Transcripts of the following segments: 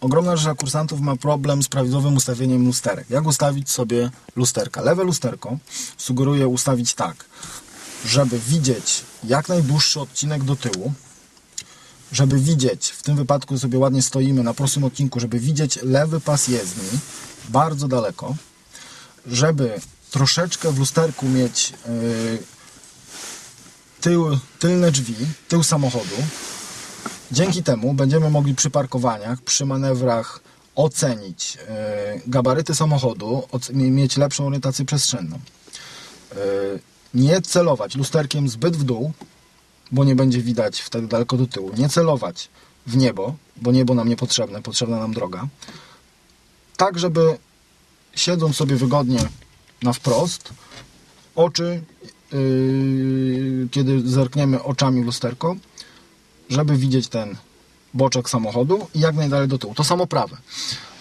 ogromna rzesza kursantów ma problem z prawidłowym ustawieniem lusterek. Jak ustawić sobie lusterka? Lewe lusterko sugeruję ustawić tak, żeby widzieć jak najdłuższy odcinek do tyłu, żeby widzieć, w tym wypadku sobie ładnie stoimy na prostym odcinku, żeby widzieć lewy pas jezdni bardzo daleko, żeby troszeczkę w lusterku mieć yy, tył, tylne drzwi, tył samochodu. Dzięki temu będziemy mogli przy parkowaniach, przy manewrach ocenić yy, gabaryty samochodu, oc- mieć lepszą orientację przestrzenną. Yy, nie celować lusterkiem zbyt w dół, bo nie będzie widać wtedy daleko do tyłu. Nie celować w niebo, bo niebo nam niepotrzebne, potrzebna nam droga. Tak, żeby siedząc sobie wygodnie na wprost, oczy, yy, kiedy zerkniemy oczami w lusterko, żeby widzieć ten boczek samochodu i jak najdalej do tyłu. To samo prawe.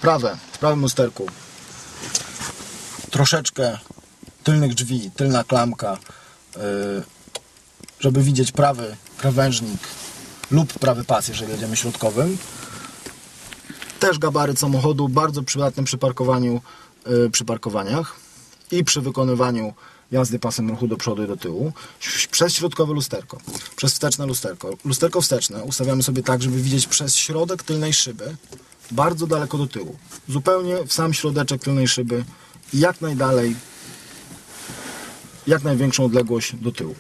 Prawe, w prawym lusterku troszeczkę tylnych drzwi, tylna klamka, yy, żeby widzieć prawy krawężnik lub prawy pas, jeżeli jedziemy środkowym. Też gabaryt samochodu, bardzo przydatny przy parkowaniu, yy, przy parkowaniach i przy wykonywaniu jazdy pasem ruchu do przodu i do tyłu. Przez środkowe lusterko, przez wsteczne lusterko. Lusterko wsteczne ustawiamy sobie tak, żeby widzieć przez środek tylnej szyby, bardzo daleko do tyłu. Zupełnie w sam środeczek tylnej szyby jak najdalej, jak największą odległość do tyłu.